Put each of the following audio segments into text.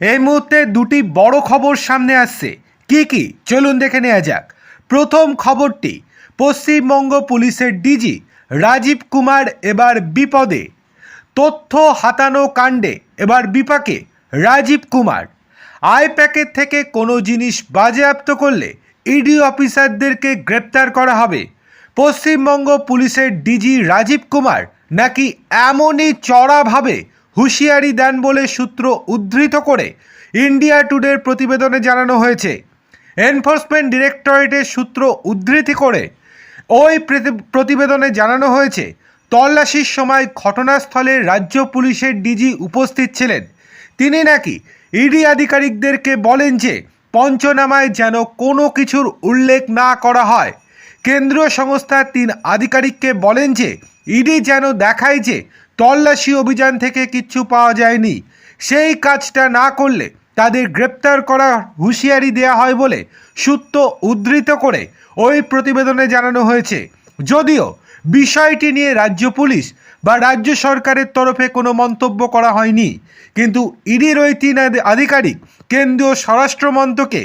এই মুহূর্তে দুটি বড় খবর সামনে আসছে। কি কি? চলুন দেখে নেওয়া যাক। প্রথম খবরটি, পশ্চিমবঙ্গ পুলিশের ডিজি রাজীব কুমার এবার বিপদে। তথ্য হাতানো কাণ্ডে এবার বিপাকে রাজীব কুমার। আই প্যাকেট থেকে কোনো জিনিস বাজেয়াপ্ত করলে ইডি অফিসারদেরকে গ্রেপ্তার করা হবে। পশ্চিমবঙ্গ পুলিশের ডিজি রাজীব কুমার নাকি এমনই চড়াভাবে হুঁশিয়ারি দেন বলে সূত্র উদ্ধৃত করে ইন্ডিয়া টুডের প্রতিবেদনে জানানো হয়েছে। এনফোর্সমেন্ট ডিরেক্টরেটের সূত্র উদ্ধৃতি করে ওই প্রতিবেদনে জানানো হয়েছে, তল্লাশির সময় ঘটনাস্থলে রাজ্য পুলিশের ডিজি উপস্থিত ছিলেন। তিনি নাকি ইডি আধিকারিকদেরকে বলেন যে, পঞ্চনামায় যেন কোনো কিছুর উল্লেখ না করা হয়। কেন্দ্রীয় সংস্থার তিন আধিকারিককে বলেন যে, ইডি যেন দেখায় যে তল্লাশি অভিযান থেকে কিচ্ছু পাওয়া যায়নি। সেই কাজটা না করলে তাদের গ্রেপ্তার করা হুঁশিয়ারি দেয়া হয় বলে সূত্র উদ্ধৃত করে ওই প্রতিবেদনে জানানো হয়েছে। যদিও বিষয়টি নিয়ে রাজ্য পুলিশ বা রাজ্য সরকারের তরফে কোনো মন্তব্য করা হয়নি। কিন্তু ইডির ওই তিন আধিকারিক কেন্দ্রীয় স্বরাষ্ট্র মন্ত্রকে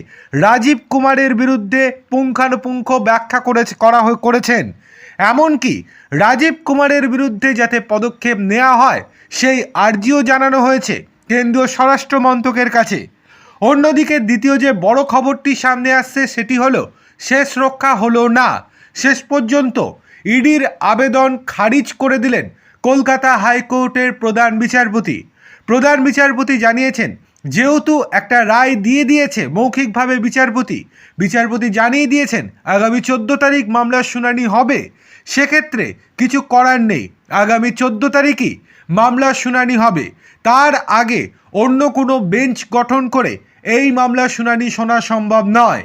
রাজীব কুমারের বিরুদ্ধে পুঙ্খানুপুঙ্খ ব্যাখ্যা করেছে, করা করেছেন। এমনকি রাজীব কুমারের বিরুদ্ধে যাতে পদক্ষেপ নেওয়া হয়, সেই আর্জিও জানানো হয়েছে কেন্দ্রীয় স্বরাষ্ট্র মন্ত্রকের কাছে। অন্যদিকে দ্বিতীয় যে বড় খবরটি সামনে আসছে, সেটি হলো, শেষ রক্ষা হলো না। শেষ পর্যন্ত ইডির আবেদন খারিজ করে দিলেন কলকাতা হাইকোর্টের প্রধান বিচারপতি। প্রধান বিচারপতি জানিয়েছেন, যেহেতু একটা রায় দিয়ে দিয়েছে মৌখিকভাবে বিচারপতি বিচারপতি জানিয়ে দিয়েছেন আগামী চোদ্দ তারিখ মামলার শুনানি হবে, সেক্ষেত্রে কিছু করার নেই। আগামী চোদ্দ তারিখই মামলার শুনানি হবে। তার আগে অন্য কোনো বেঞ্চ গঠন করে এই মামলার শুনানি শোনা সম্ভব নয়।